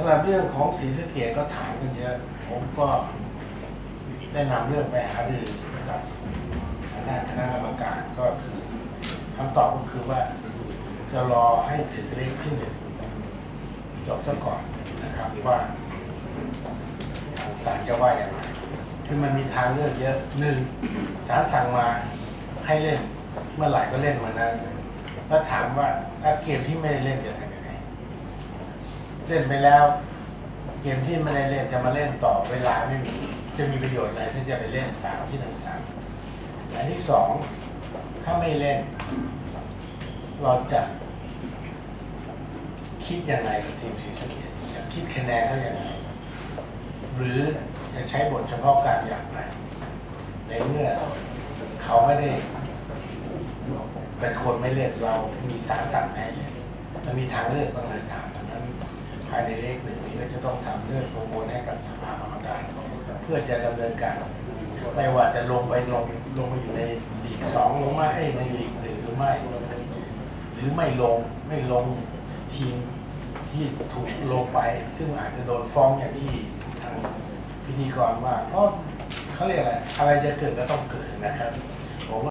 สำหรับเรื่องของศรีสะเกดก็ถามกันเยอะ ผมก็ได้นำเรื่องไปหารือกับทางด้านคณะกรรมการก็คือคำตอบก็คือว่าจะรอให้ถึงเลขที่หนึ่งจบซะก่อนนะครับว่าทางศาลจะว่าอย่างไรคือมันมีทางเลือกเยอะหนึ่งศาลสั่งมาให้เล่น เมื่อไหร่ก็เล่นวันนั้นแล้วถามว่าแล้วเกมที่ไม่ได้เล่นจะท เล่นไปแล้ว เกมที่ไม่ได้เล่นจะมาเล่นต่อเวลาไม่มีจะมีประโยชน์อะไรที่จะไปเล่นตามที่หนึ่งสามอันที่สองถ้าไม่เล่น เราจะคิดยังไงกับทีมสีสเกดจะคิดคะแนนเขาอย่างไรหรือจะใช้บทเฉพาะการอย่างไร ในเมื่อเขาไม่ได้เป็นคนไม่เล่นเรามีสารสั่งให้เล่นมันมีทางเลือกต้องหลายทางดังนั้นายในเลขหนึ่งนี้ก็จะต้องทำเรื่องประมวลให้กับสภากรรมการ เพื่อจะดำเนินการ ไม่ว่าจะลงไปลงลงไปอยู่ในหลีกสองลงมาให้ในลีกหนึ่งหรือไม่ หรือไม่ลงไม่ลงทีมที่ถูกลงไป ซึ่งอาจจะโดนฟ้องอย่างที่ทางพิธีกรว่าเพราะเขาเรียกอะไรอะไรจะเกิดก็ต้องเกิดนะครับ